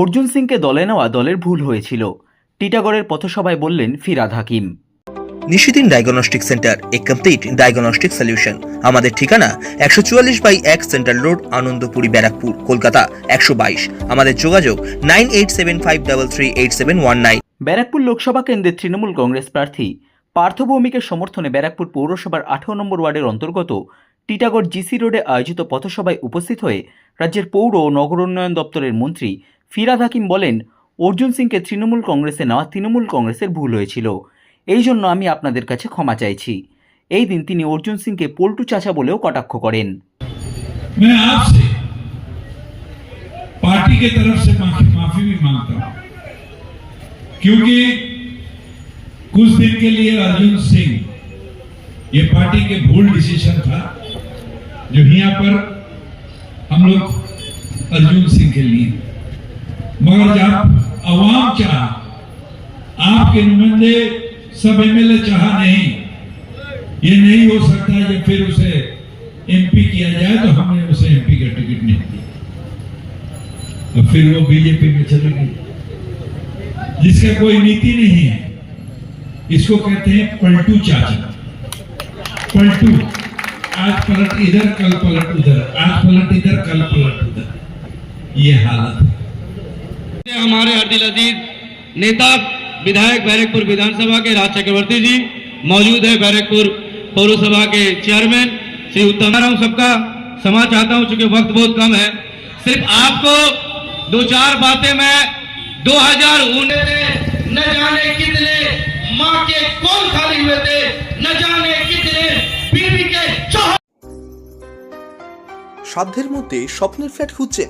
অর্জুন সিংকে দলে নেওয়া দলের ভুল হয়েছিল। টিটাগড়ের পথসভায় বললেন ফিরাদ হাকিম। নিশিদিন ডায়াগনস্টিক সেন্টার এ কমপ্লিট ডায়াগনস্টিক সলিউশন আমাদের ঠিকানা একশো চুয়াল্লিশ বাই এক সেন্ট্রাল রোড আনন্দপুরি ব্যারাকপুর কলকাতা একশো বাইশ। আমাদের যোগাযোগ nine eight seven five double three eight seven one nine. Barrackpore Lok Sabha কেন্দ্রের তৃণমূল কংগ্রেস প্রার্থী পার্থ ভৌমিকের সমর্থনে ব্যারাকপুর পৌরসভার আঠারো নম্বর ওয়ার্ডের অন্তর্গত টিটাগড় জিসি রোডে আয়োজিত পথসভায় উপস্থিত হয়ে রাজ্যের পৌর ও নগর উন্নয়ন দপ্তরের মন্ত্রী ফিরাদ হাকিম বলেন অর্জুন সিংকে তৃণমূল কংগ্রেসে নেওয়া তৃণমূল কংগ্রেসের ভুল হয়েছিল এই জন্য আমি আপনাদের কাছে ক্ষমা চাইছি এই দিন তিনি অর্জুন সিংকে পল্টু চাচা বলেও কটাক্ষ করেন मैं आपसे पार्टी के तरफ से माफी माफी भी मांगता हूं क्योंकि कुछ दिन के लिए अर्जुन सिंह ये पार्टी के भूल डिसीजन था जो यहाँ पर हम लोग अर्जुन सिंह के लिए मगर जब आवाम चाह आपके नुमाइंदे सब एम एमएलए चाह नहीं। ये नहीं हो सकता कि फिर उसे एमपी किया जाए तो हमने उसे एमपी का टिकट नहीं दिया तो फिर वो बीजेपी में चले गए जिसका कोई नीति नहीं है। इसको कहते हैं पलटू चाचा। पलटू। आज पलट इधर, कल पलट उधर। आज पलट इधर, कल पलट उधर। ये हालत है। हमारे हर दिल अजीज नेता विधायक बैरकपुर विधानसभा के राज चक्रवर्ती जी मौजूद है बैरकपुर पौरसभा के चेयरमैन श्री उत्तम मैं हूं सबका क्षमा चाहता हूं चूंकि वक्त बहुत कम है सिर्फ आपको दो चार बातें मैं 2019 में न जाने कितने माँ के कौन खाली हुए थे न जाने कितने बीवी के चौह সাধ্যের মধ্যে স্বপ্নের ফ্ল্যাট খুঁজছেন